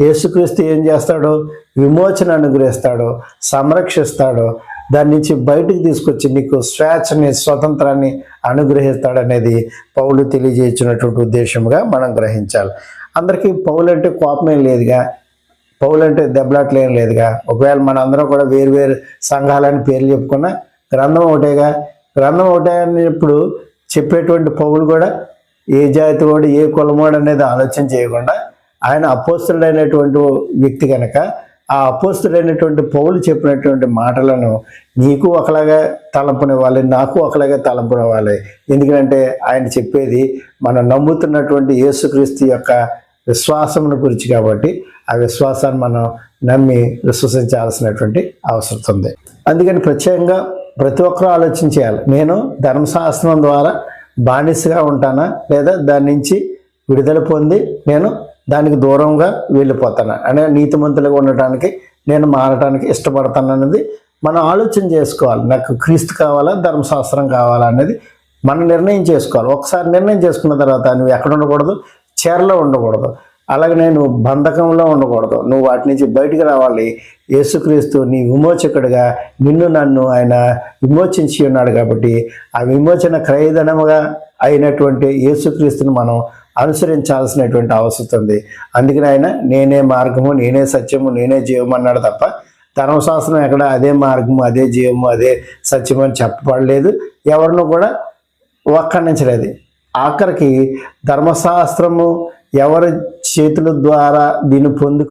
యేసుక్రీస్తు ఏం చేస్తాడో? విమోచన అనుగ్రహిస్తాడో సంరక్షిస్తాడో దాని నుంచి బయటికి తీసుకొచ్చి నీకు స్వేచ్ఛని స్వతంత్రాన్ని అనుగ్రహిస్తాడనేది పౌలు తెలియజేసినటువంటి ఉద్దేశంగా మనం గ్రహించాలి. అందరికీ పౌలు అంటే కోపమేం లేదుగా. పౌలు అంటే దెబ్బలాట్లేం లేదుగా. ఒకవేళ మన అందరం కూడా వేరు వేరు సంఘాలని పేర్లు చెప్పుకున్నా గ్రంథం ఒకటేగా. గ్రంథం ఒకటే అన్నప్పుడు చెప్పేటువంటి పౌలు కూడా ఏ జాతి వాడు ఏ కులమోడు అనేది ఆలోచన చేయకుండా ఆయన అపోస్తుడైనటువంటి వ్యక్తి కనుక ఆ అపోస్తుడైనటువంటి పౌలు చెప్పినటువంటి మాటలను నీకు ఒకలాగా తలంపునివ్వాలి నాకు ఒకలాగా తలంపునివ్వాలి. ఎందుకంటే ఆయన చెప్పేది మనం నమ్ముతున్నటువంటి యేసుక్రీస్తు యొక్క విశ్వాసమును గురించి కాబట్టి ఆ విశ్వాసాన్ని మనం నమ్మి విశ్వసించాల్సినటువంటి అవసరం ఉంది. అందుకని ప్రత్యేకంగా ప్రతి ఒక్కరూ ఆలోచించేయాలి నేను ధర్మశాస్త్రం ద్వారా బానిసగా ఉంటానా? లేదా దాని నుంచి విడుదల పొంది నేను దానికి దూరంగా వెళ్ళిపోతాను. అనే నీతిమంతులుగా ఉండటానికి నేను మారటానికి ఇష్టపడతాను అనేది మనం ఆలోచన చేసుకోవాలి. నాకు క్రీస్తు కావాలా ధర్మశాస్త్రం కావాలా అనేది మనం నిర్ణయం చేసుకోవాలి. ఒకసారి నిర్ణయం చేసుకున్న తర్వాత నువ్వు ఎక్కడ ఉండకూడదు? చీరలో ఉండకూడదు. అలాగే నేను బంధకంలో ఉండకూడదు. నువ్వు వాటి నుంచి బయటికి రావాలి. యేసుక్రీస్తు నీ విమోచకుడిగా నిన్ను నన్ను ఆయన విమోచించి ఉన్నాడు కాబట్టి ఆ విమోచన క్రయధనముగా అయినటువంటి యేసుక్రీస్తుని మనం అనుసరించాల్సినటువంటి అవసరం ఉంది. అందుకని ఆయన నేనే మార్గము నేనే సత్యము నేనే జీవము అన్నాడు తప్ప ధర్మశాస్త్రం ఎక్కడ అదే మార్గము అదే జీవము అదే సత్యము అని చెప్పబడలేదు. ఎవరినూ కూడా ఒక్కడించలేదు ఆఖరికి ధర్మశాస్త్రము ఎవరి చేతుల ద్వారా దీన్ని పొందు